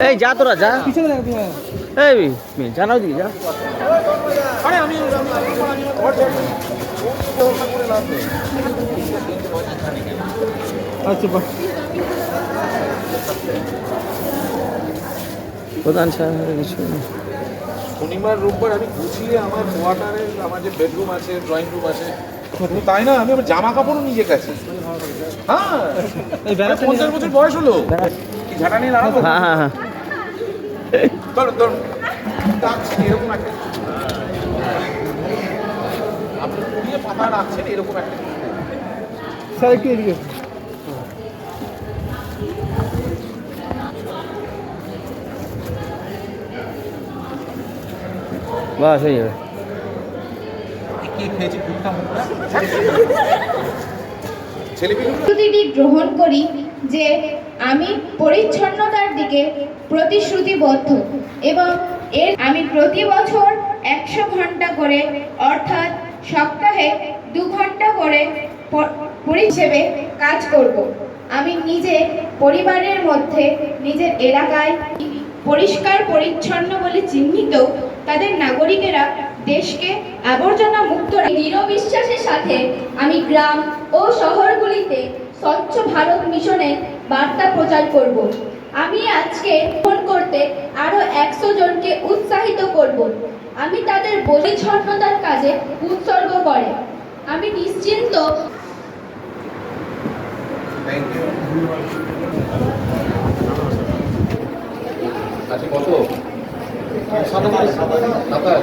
এই যা তোরা যা। এই না ওদিকে যা। আচ্ছা প্রধান সাহেবের কিছু শনিবার রোববার আমি গুছিয়ে আমার কোয়ার্টারে আমার যে বেডরুম আছে ড্রয়িং রুম আছে তাই না আমি আমার জামা কাপড়ও নিজে গেছি হ্যাঁ পঞ্চাশ বছর বয়স হলো। কি ঝাঁটা নিয়ে দাঁড়াবো? হ্যাঁ হ্যাঁ হ্যাঁ। ধরুন ধরুন এরকম একটা। আপনি কুড়িয়ে পাতা রাখছেন এরকম একটা। স্যার একটু এদিকে বাস হয়ে যাবে কে খেয়েছে? গ্রহণ করি যে আমি পরিচ্ছন্নতার দিকে প্রতিশ্রুতিবদ্ধ এবং এর আমি প্রতি বছর একশো ঘণ্টা করে, অর্থাৎ সপ্তাহে দু ঘণ্টা করে প- পরি হিসেবে কাজ করব। আমি নিজে পরিবারের মধ্যে নিজের এলাকায় পরিষ্কার পরিচ্ছন্ন বলে চিহ্নিত তাদের নাগরিকেরা দেশকে আবর্জনা মুক্ত দৃঢ় বিশ্বাসের সাথে আমি গ্রাম ও শহরগুলিতে ভারত মিশনের বার্তা প্রচার করব। আমি আজকে ফোন করতে আরও একশো জনকে উৎসাহিত করব। আমি তাদের পরিচ্ছন্নতার কাজে উৎসর্গ করে। আমি নিশ্চিন্ত আচ্ছা কত? সাতাশ। সাতাশ।